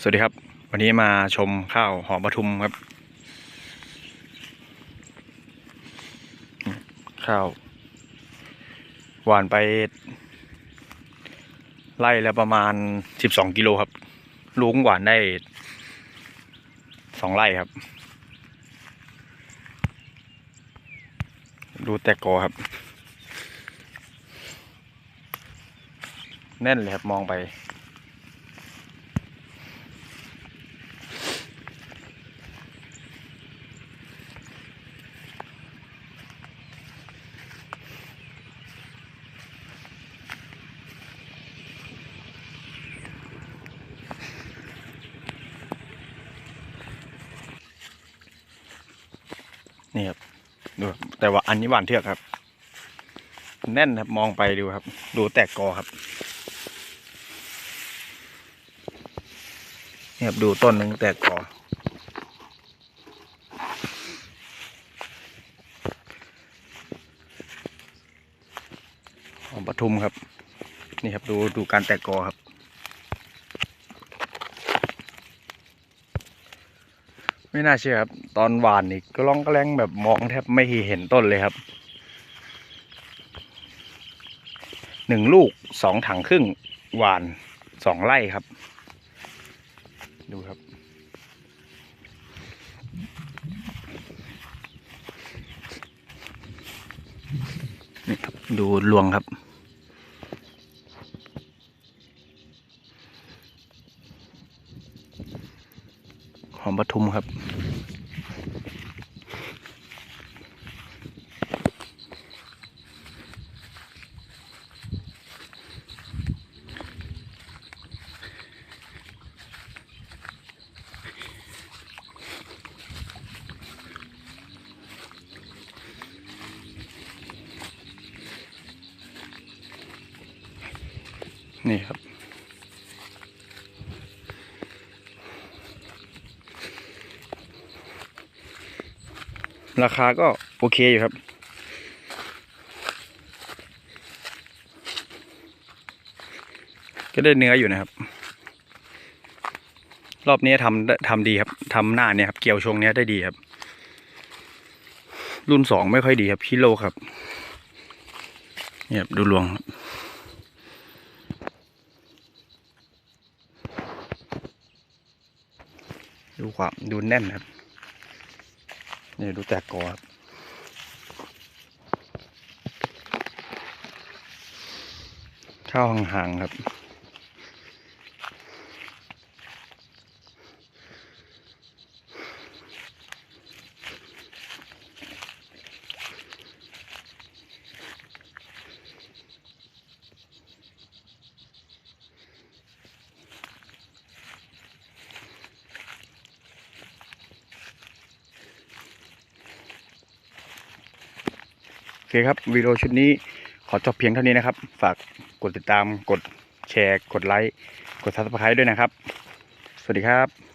สวัสดีครับ วันนี้มาชมข้าวหอมปทุมครับ ข้าว หวานไป ไล่แล้วประมาณสิบสองกิโลครับ ลุงหวานได้สองไร่ครับ ดูแตกกอครับ แน่นเลยครับมองไป นี่ครับดูแต่ว่าอันนี้หวานเทือกครับ แน่นครับมองไปดูครับ ดูแตกกอครับนี่ครับดูต้นหนึ่งแตกกอของปทุมครับ นี่ครับดูดูการแตกกอครับ ไม่น่าเชื่อครับ ตอนหวานนี่ก็ล่องก็แรงแบบมองแทบไม่เห็นต้นเลยครับหนึ่งลูกสองถังครึ่งหวานสองไร่ครับ ดูครับ นี่ครับ ดูรวงครับ หอมปทุมครับ นี่ครับ ราคาก็โอเคอยู่ครับ ก็ได้เนื้ออยู่นะครับ รอบนี้ทำทำดีครับทำหน้าเนี่ยครับเกี่ยวช่วงเนี้ยได้ดีครับ รุ่นสองไม่ค่อยดีครับคิโลครับเนี่ยดูรวงครับดูความดูแน่นครับ นี่ดูแตกกอครับข้าวห่างๆครับ อเคครับวิดีโอชุดนี้ขอจบเพียงเท่านี้นะครับ ฝากกดติดตามกดแชร์ กดไลค์ กดซับสไครต์ด้วยนะครับ สวัสดีครับ